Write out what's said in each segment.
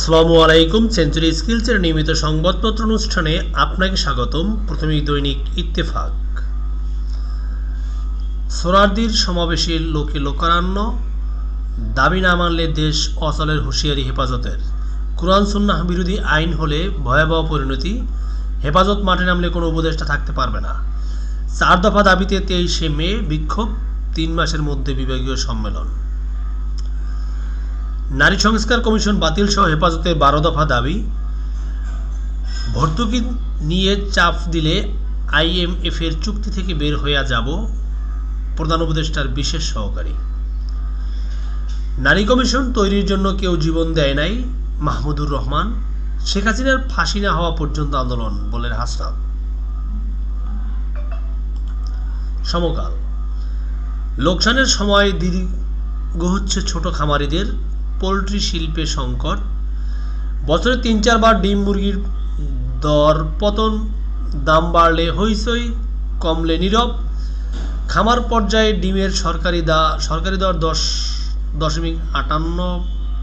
আসসালামু আলাইকুম। সেঞ্চুরি স্কিলসের নিয়মিত সংবাদপত্র অনুষ্ঠানে আপনাকে স্বাগতম। প্রথমে দৈনিক ইত্তেফাক। সোরারদির সমাবেশে লোকে লোকারণ্য। দাবি না মানলে দেশ অচলের হুঁশিয়ারি হেফাজতের। কোরআন সুন্নাহ বিরোধী আইন হলে ভয়াবহ পরিণতি। হেফাজত মাঠে নামলে কোনো উপদেষ্টা থাকতে পারবে না। চার দফা দাবিতে তেইশে মে বিক্ষোভ। তিন মাসের মধ্যে বিভাগীয় সম্মেলন। নারী সংস্কার কমিশন বাতিল সহ হেফাজতের বারো দফা দাবি। ভর্তুকি নিয়ে চাপ দিলে আইএমএফ এর চুক্তি থেকে বের হইয়া যাব প্রধান উপদেষ্টার বিশেষ সহকারী। নারী কমিশন তৈরির জন্য কেউ জীবন দেয় নাই মাহমুদুর রহমান। শেখ হাসিনার ফাঁসি না হওয়া পর্যন্ত আন্দোলন বলেন হাসনাত। সমকাল। লোকসানের সময় দীর্ঘ হচ্ছে ছোট খামারিদের পোলট্রি শিল্পে সংকট। বছরে তিন চারবার ডিম মুরগির দর পতন, দাম বাড়লে হইচই, কমলে নীরব। খামার পর্যায়ে ডিমের সরকারি দা, সরকারি দর দশ দশমিক আটান্ন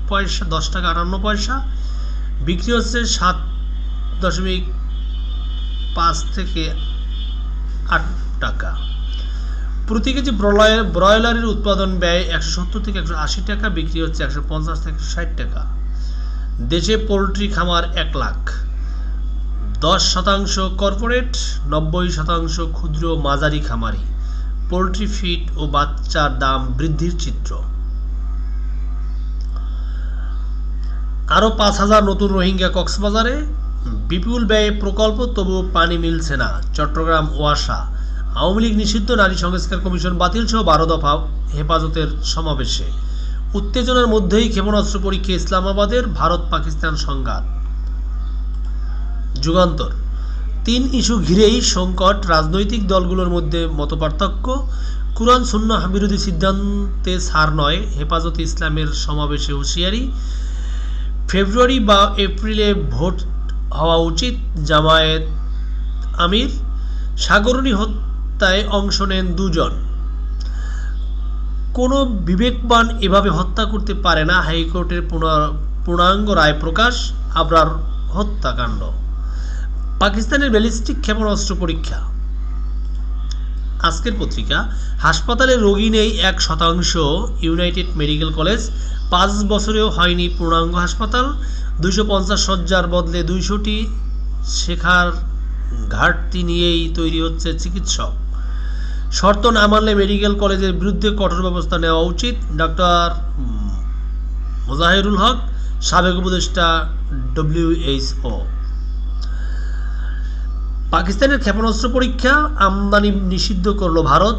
পয়সা, দশ টাকা আটান্ন পয়সা। বিক্রি হচ্ছে সাত দশমিক পাঁচ থেকে আট টাকা। প্রতি কেজি ব্রয়লার, ব্রয়লারের উৎপাদন ব্যয় একশো সত্তর থেকে একশো আশি টাকা, বিক্রি হচ্ছে একশো পঞ্চাশ থেকে ষাট টাকা। দেশে পোলট্রি খামার এক লাখ। দশ শতাংশ কর্পোরেট, নব্বই শতাংশ ক্ষুদ্র মাঝারি খামারি। পোলট্রি ফিড ও বাচ্চার দাম বৃদ্ধির চিত্র। আরও পাঁচ হাজার নতুন রোহিঙ্গা কক্সবাজারে বিপুল ব্যয়ে প্রকল্প, তবুও পানি মিলছে না। চট্টগ্রাম ওয়াসা আওয়ামী লীগ নিষিদ্ধ নারী সংস্কার কমিশন বাতিল সহ বারো দফা হেফাজতের সমাবেশে। উত্তেজনার মধ্যেই ক্ষেপণাস্ত্র পরীক্ষা ইসলামাবাদের ভারত পাকিস্তান সংঘাত। যুগান্তর। তিন ইস্যু ঘিরেই সংকট, রাজনৈতিক দলগুলোর মধ্যে মতপার্থক্য। কুরআন, সুন্নাহ বিরোধী সিদ্ধান্তে সার নয়, হেফাজতে ইসলামের সমাবেশে হুঁশিয়ারি। ফেব্রুয়ারি বা এপ্রিলে ভোট হওয়া উচিত জামায়াত আমির। সাগরণী হত্যায় অংশ নেন দুজন। কোনো বিবেকবান এভাবে হত্যা করতে পারে না, হাইকোর্টের পূর্ণাঙ্গ রায় প্রকাশ, আবরার হত্যাকাণ্ড। পাকিস্তানের ব্যালিস্টিক ক্ষেপণাস্ত্র পরীক্ষা। আজকের পত্রিকা, হাসপাতালে রোগী নেই এক শতাংশ, ইউনাইটেড মেডিকেল কলেজ পাঁচ বছরেও হয়নি পূর্ণাঙ্গ হাসপাতাল, দুইশো পঞ্চাশ শয্যার বদলে দুইশোটি শেখার ঘাটতি নিয়েই তৈরি হচ্ছে চিকিৎসক। শর্ত না মানলে মেডিকেল কলেজের বিরুদ্ধে কঠোর ব্যবস্থা নেওয়া উচিত। ডক্টর মোজাহিরুল হক, সাবেক উপদেষ্টা ডব্লিউএইচও পাকিস্তানের ক্ষেপণাস্ত্র পরীক্ষা আমদানি নিষিদ্ধ করল ভারত।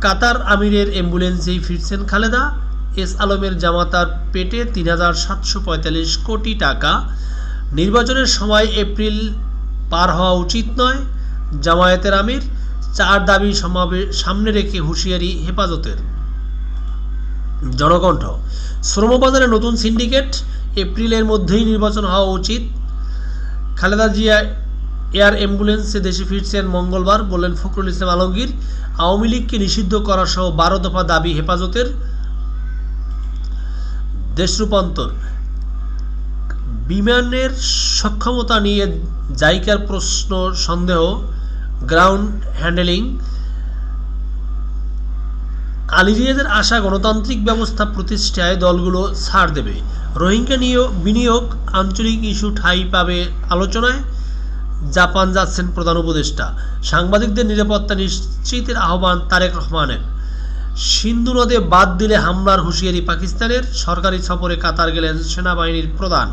কাতার আমিরের অ্যাম্বুলেন্সেই ফিরছেন খালেদা। এস আলমের জামাতার পেটে তিন হাজার সাতশো পঁয়তাল্লিশ কোটি টাকা। নির্বাচনের সময় এপ্রিল পার হওয়া উচিত নয়। জামায়াতের আমির চার দাবি সমাবে, সামনে রেখে হুঁশিয়ারি হেফাজতের। জনকণ্ঠ, শ্রমবাজারে নতুন সিন্ডিকেট, এপ্রিলের মধ্যেই নির্বাচন হওয়া উচিত। খালেদা জিয়া এয়ার অ্যাম্বুলেন্সে দেশে ফিরছেন মঙ্গলবার, বললেন ফখরুল ইসলাম আলমগীর। আওয়ামী লীগকে নিষিদ্ধ করা সহ বারো দফা দাবি হেফাজতের। দেশ রূপান্তর বিমানের সক্ষমতা নিয়ে জাইকার প্রশ্ন সন্দেহ। গ্রাউন্ড হ্যান্ডেলিং আলিরিয়াদের আশা গণতান্ত্রিক ব্যবস্থা প্রতিষ্ঠায় দলগুলো ছাড় দেবে। রোহিঙ্গা নিয়ে, বিনিয়োগ আঞ্চলিক ইস্যু ঠাঁই পাবে আলোচনায়। জাপান যাচ্ছেন প্রধান উপদেষ্টা। সাংবাদিকদের নিরাপত্তা নিশ্চিতের আহ্বান তারেক রহমানের। সিন্ধু নদে বাদ দিলে হামলার হুঁশিয়ারি পাকিস্তানের। সরকারি সফরে কাতার গেলেন সেনাবাহিনীর প্রধান।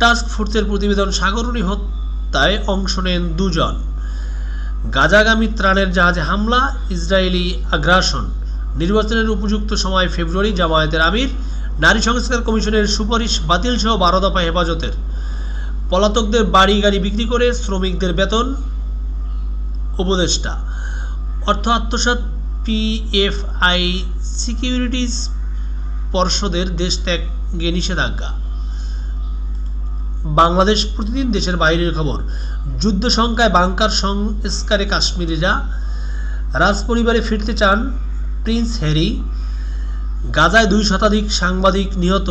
টাস্ক ফোর্সের প্রতিবেদন সাগরণী হত্যায় অংশ নেন দুজন। গাজাগামী ত্রাণের জাহাজে হামলা, ইসরায়েলি আগ্রাসন। নির্বাচনের উপযুক্ত সময় ফেব্রুয়ারি, জামায়াতের আমির, নারী সংস্কার কমিশনের সুপারিশ বাতিল সহ বারো দফা হেফাজতের। পলাতকদের বাড়ি গাড়ি বিক্রি করে শ্রমিকদের বেতন, উপদেষ্টা। অর্থ আত্মসাৎ পিএফআই সিকিউরিটিজ পর্ষদের দেশ ত্যাগে নিষেধাজ্ঞা। বাংলাদেশ প্রতিদিন দেশের বাইরের খবর। যুদ্ধ সংখ্যায় বাংকার সংস্কারে কাশ্মীরিরা রাজপরিবারে ফিরতে চান প্রিন্স হ্যারি। গাজায় দুই শতাধিক সাংবাদিক নিহত